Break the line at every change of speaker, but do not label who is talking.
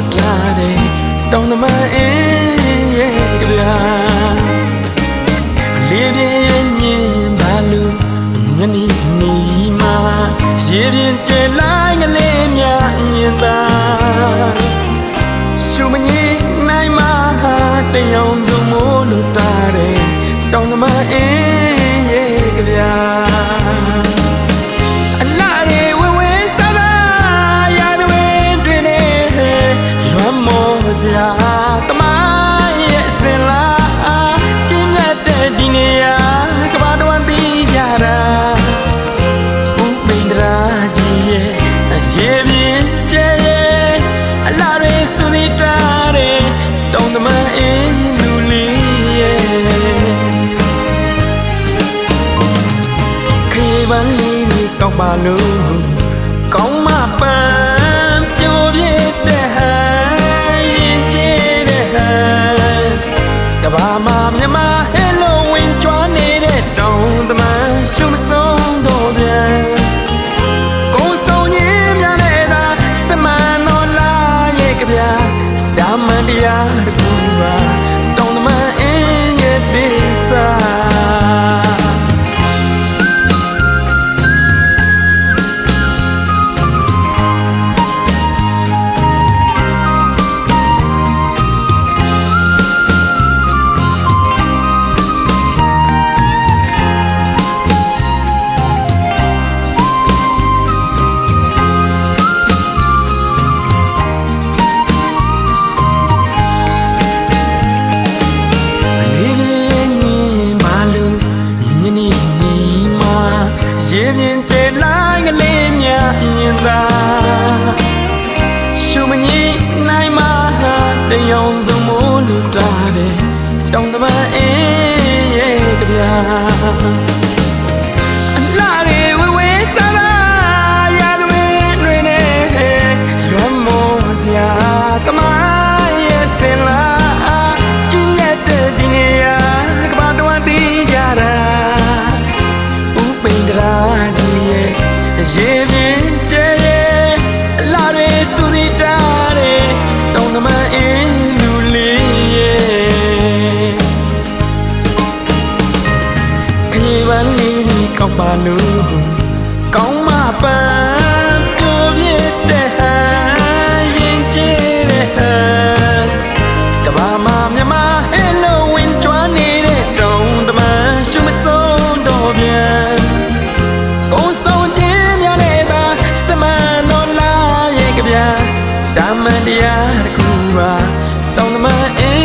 လူထားတယ်တောင်းသမားအင်းရဲ့ကြပြာလေးပြင်းညင်ဘာလို့ညနေနေမှာရေပြင်းတဲလိုင်းကလေးများမြင်သာရှုမငိနိုင်မဟာတယုံစုံမိုးလို့တာတယ်တောင်းသမားအင်း ခေပန်းလေးတွေကောက်ပါလို့ကောင်းမပန်းပြိုပြစ်တဲ့ဟန်ရင်ကျဲတဲ့ဟန်ကဘာမှာမြမဟဲလိုဝင်းကျွမ်းနေတဲ့တောင်းတမန်ရှုမဆုံးတော့ပြန်ကိုယ်ဆုံးညင်းများနဲ့သာစမန်တော်လာရဲ့ကြဗျာဒါမှန်တရားတကူပါ ရေပြင်းကျဲလိုင်းကလေးများမြင်သာရှုမငိနိုင်မှာတယုံစုံမိုးလူတာတယ်တောင်းတမန်အင်းရဲ့ကြဗျာ ခရီးပန်းလေးဒီကောက်ပါလို့ကောင်းမပန်းပြိုပြစ်တဲ့ဟန်ရင်ကျဲတဲ့ဟန်ကဘာမှာမြမဟဲလိုဝင်းကျွမ်းနေတဲ့တုံးတမန်ရှုမဆုံးတော့ပြန်ကိုယ်ဆုံးခြင်းများနဲ့သာစမန်တော်လာရဲ့ကြဗျာဒါမှန်တရားတစ်ခုပါတောင်းတမန်အင်း